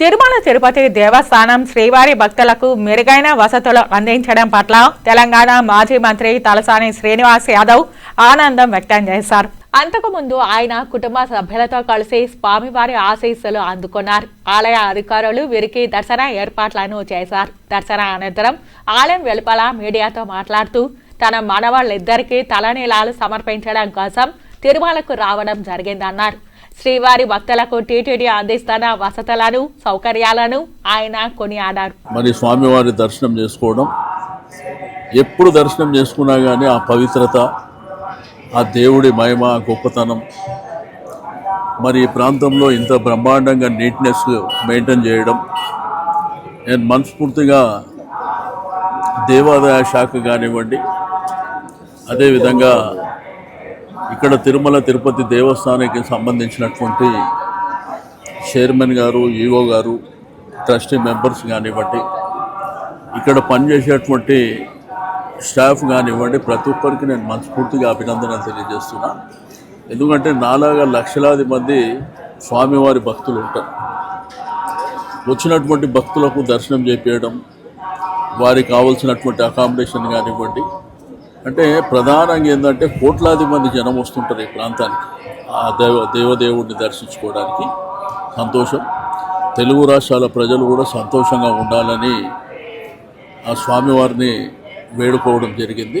తిరుమల తిరుపతి దేవస్థానం శ్రీవారి భక్తులకు మెరుగైన వసతులు అందించడం పట్ల తెలంగాణ మాజీ మంత్రి తలసాని శ్రీనివాస్ యాదవ్ ఆనందం వ్యక్తం చేశారు. అంతకుముందు ఆయన కుటుంబ సభ్యులతో కలిసి స్వామివారి ఆశీస్సులు అందుకున్నారు. ఆలయ అధికారులు వీరికి దర్శన ఏర్పాట్లను చేశారు. దర్శన అనంతరం ఆలయం వెలుపల మీడియాతో మాట్లాడుతూ తన మనవాళ్ళిద్దరికీ తలనీలాలు సమర్పించడం కోసం తిరుమలకు రావడం జరిగిందన్నారు. శ్రీవారి భక్తులకు టీటీడీ అందిస్తున్న వసతులను సౌకర్యాలను ఆయన కొనియాడారు. మరి స్వామివారి దర్శనం చేసుకోవడం ఎప్పుడు దర్శనం చేసుకున్నా కానీ ఆ పవిత్రత ఆ దేవుడి మహిమ గొప్పతనం మరి ఈ ప్రాంతంలో ఇంత బ్రహ్మాండంగా నీట్నెస్ మెయింటైన్ చేయడం నేను మనస్ఫూర్తిగా దేవాదాయ శాఖ కానివ్వండి అదేవిధంగా ఇక్కడ తిరుమల తిరుపతి దేవస్థానానికి సంబంధించినటువంటి చైర్మన్ గారు ఈఓ గారు ట్రస్టీ మెంబర్స్ కానివ్వండి ఇక్కడ పనిచేసేటువంటి స్టాఫ్ కానివ్వండి ప్రతి ఒక్కరికి నేను మనస్ఫూర్తిగా అభినందనలు తెలియజేస్తున్నా. ఎందుకంటే నాలాగా లక్షలాది మంది స్వామివారి భక్తులు ఉంటారు. వచ్చినటువంటి భక్తులకు దర్శనం చేపించడం వారికి కావాల్సినటువంటి అకామిడేషన్ కానివ్వండి అంటే ప్రధానంగా ఏంటంటే కోట్లాది మంది జనం వస్తుంటారు ఈ ప్రాంతానికి. ఆ దేవ దేవదేవుడిని దర్శించుకోవడానికి సంతోషం. తెలుగు రాష్ట్రాల ప్రజలు కూడా సంతోషంగా ఉండాలని ఆ స్వామివారిని వేడుకోవడం జరిగింది.